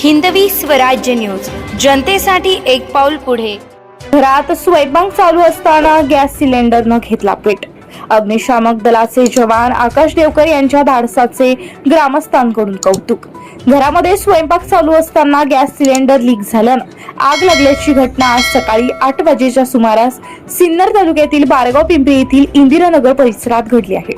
Hindavi Swarajya news. जनतेसाठी एक पाऊल पुढे. घरात स्वयंपाक चालू असताना गॅस सिलेंडरनं घेतला पेट. अग्निशामक दलाचे जवान आकाश देवकर यांच्या धाडसाचे ग्रामस्थांकडून कौतुक. घरामध्ये स्वयंपाक चालू असताना गॅस सिलेंडर लीक झाल्यानं आग लागल्याची घटना आज सकाळी आठ वाजेच्या सुमारास सिन्नर तालुक्यातील बारगाव पिंपरी येथील इंदिरानगर परिसरात घडली आहे.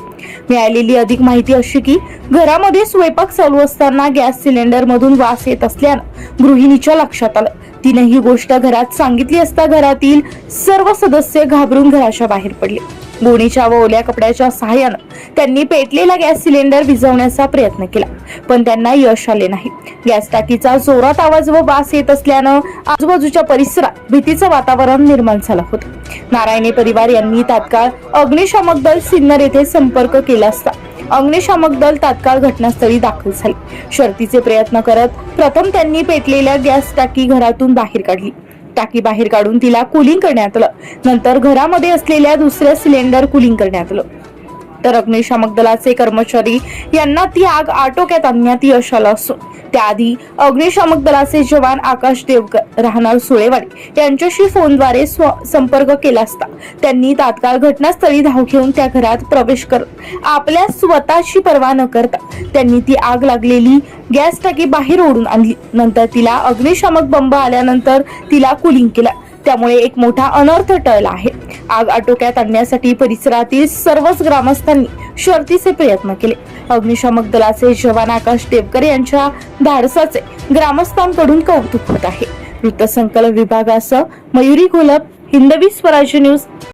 मिळालेली अधिक माहिती अशी की घरामध्ये स्वयंपाक चालू असताना गॅस सिलेंडर मधून वास येत असल्यानं गृहिणीच्या लक्षात आलं. तिने ही गोष्ट घरात सांगितली असता घरातील सर्व सदस्य घाबरून घराच्या बाहेर पडले. गोणीच्या व ओल्या कपड्याच्या सहाय्यानं त्यांनी पेटलेला गॅस सिलेंडर विझवण्याचा प्रयत्न केला. पण त्यांना यश आले नाही. गॅस टाकीचा जोरात आवाज व वास येत असल्यानं आजूबाजूच्या परिसरात भीतीचं वातावरण निर्माण झालं होतं. नारायणी परिवार यांनी तात्काळ अग्निशामक दल सिन्नर येथे संपर्क केला असता. अग्निशामक दल तात्काळ घटनास्थळी दाखल झाले. शर्तीचे प्रयत्न करत प्रथम त्यांनी पेटलेल्या गॅस टाकी घरातून बाहेर काढली. टाकी बाहेर काढून तिला कुलिंग करण्यात आलं. नंतर घरामध्ये असलेल्या दुसऱ्या सिलेंडर कुलिंग करण्यात आलं. तर अग्निशामक दलाचे कर्मचारी यांना ती आग आटोक्यात आणण्यात यश आलं असून त्याआधी अग्निशामक दलाचे जवान आकाश देवकर राहणार सुळेवाडी यांच्याशी फोनद्वारे स्व- संपर्क केला असता. त्यांनी तात्काळ घटनास्थळी धाव घेऊन त्या घरात प्रवेश करत आपल्या स्वतःची पर्वा न करता त्यांनी ती आग लागलेली गॅस टाकी बाहेर ओढून आणली. नंतर तिला अग्निशामक बंब आल्यानंतर तिला कुलिंग केला. त्यामुळे एक मोठा अनर्थ टळला आहे. आग आटोक्यात आणण्यासाठी परिसरातील सर्वच ग्रामस्थांनी शर्तीचे प्रयत्न केले. अग्निशामक दलाचे जवान आकाश देवकर यांच्या धाडसाचे ग्रामस्थांकडून कौतुक होत आहे. वृत्तसंकलन विभागासह मयुरी घोलप हिंदवी स्वराज्य न्यूज